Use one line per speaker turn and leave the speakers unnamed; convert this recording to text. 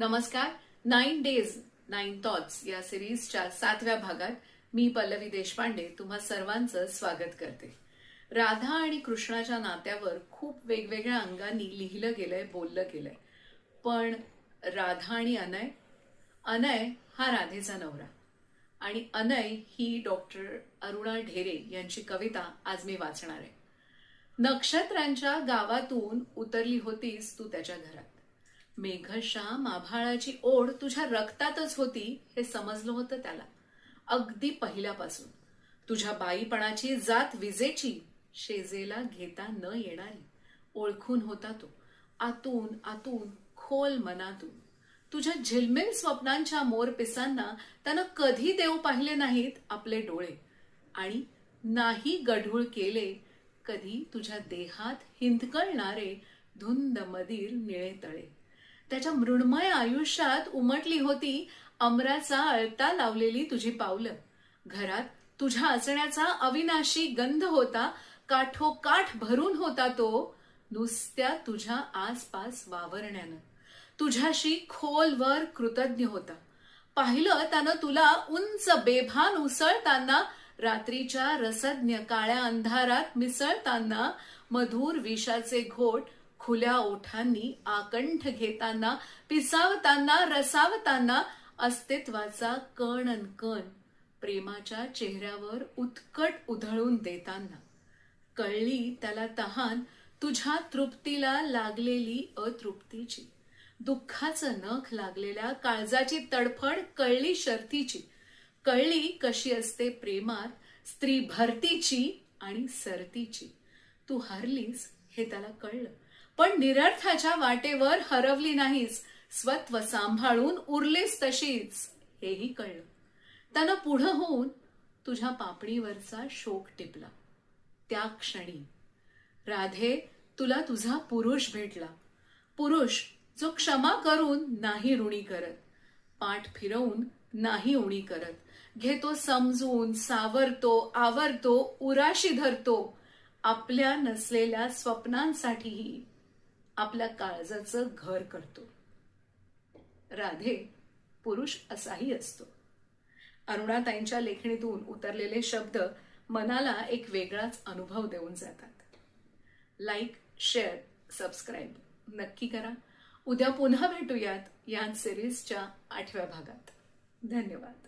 नमस्कार. Nine days nine thoughts या सिरीजच्या सातव्या भागात मी पल्लवी देशपांडे तुम्हा सर्वांचं स्वागत करते. राधा आणि कृष्णाच्या नात्यावर खूप वेगवेगळ्या अंगांनी लिहिलं गेलंय बोललं गेलंय. पण राधा आणि अनय अनय हा राधेचा नवरा. आणि अनय ही डॉक्टर अरुणा ढेरे यांची कविता आज मी वाचणार आहे. नक्षत्रांच्या गावातून उतरली होतीस तू त्याच्या घरात. मेघश्याम आभाळाची ओढ तुझ्या रक्तातच होती हे समजलं होतं त्याला. अगदी पहिल्यापासून. तुझ्या बाईपणाची जात विजेची शेजेला घेता न येणारी. ओळखून होता तो. आतून आतून खोल मनातून. तुझ्या झिलमिल स्वप्नांच्या मोरपिसांना त्यानं कधी देव पाहिले नाहीत आपले डोळे. आणि नाही गढूळ केले कधी तुझ्या देहात हिंदकळणारे धुंद मदीर निळे तळे. त्याच्या मृण्मय आयुष्यात उमटली होती अमराचा अळता लावलेली तुझी पावलं. घरात तुझ्या असण्याचा अविनाशी गंध होता काठोकाठ भरून होता तो नुसत्या तुझ्या आसपास वावरण्यानं. तुझ्याशी खोलवर कृतज्ञ होता. पाहिलं त्यानं तुला उंच बेभान उसळताना रात्रीच्या रसज्ञ काळ्या अंधारात मिसळताना मधुर विषाचे घोट खुल्या ओठांनी आकंठ घेताना पिसावताना रसावताना अस्तित्वाचा कण अन कण प्रेमाच्या चेहऱ्यावर उत्कट उधळून देताना. कळली त्याला तहान तुझ्या तृप्तीला लागलेली अतृप्तीची. दुःखाचं नख लागलेल्या काळजाची तडफड कळली शर्तीची कळली कशी असते प्रेमात स्त्री भरतीची आणि सरतीची. तू हरलीस हे त्याला कळलं. पण निरर्थाच्या वाटेवर हरवली नाहीस. स्वत्व सांभाळून उरलीस तशीच. हेही कळलं. त्यानं पुढं होऊन तुझ्या पापणीवरचा शोक टिपला. त्या क्षणी राधे तुला तुझा पुरुष भेटला. पुरुष जो क्षमा करून नाही ऋणी करत. पाठ फिरवून नाही उणी करत. घेतो समजून सावरतो आवरतो उराशी धरतो. आपल्या नसलेल्या स्वप्नांसाठीही आपल्या काळजाचं घर करतो. राधे पुरुष असाही असतो. अरुणाताईंच्या लेखणीतून उतरलेले शब्द मनाला एक वेगळाच अनुभव देऊन जातात. लाईक शेअर सबस्क्राईब नक्की करा. उद्या पुन्हा भेटूयात या सिरीजच्या आठव्या भागात. धन्यवाद.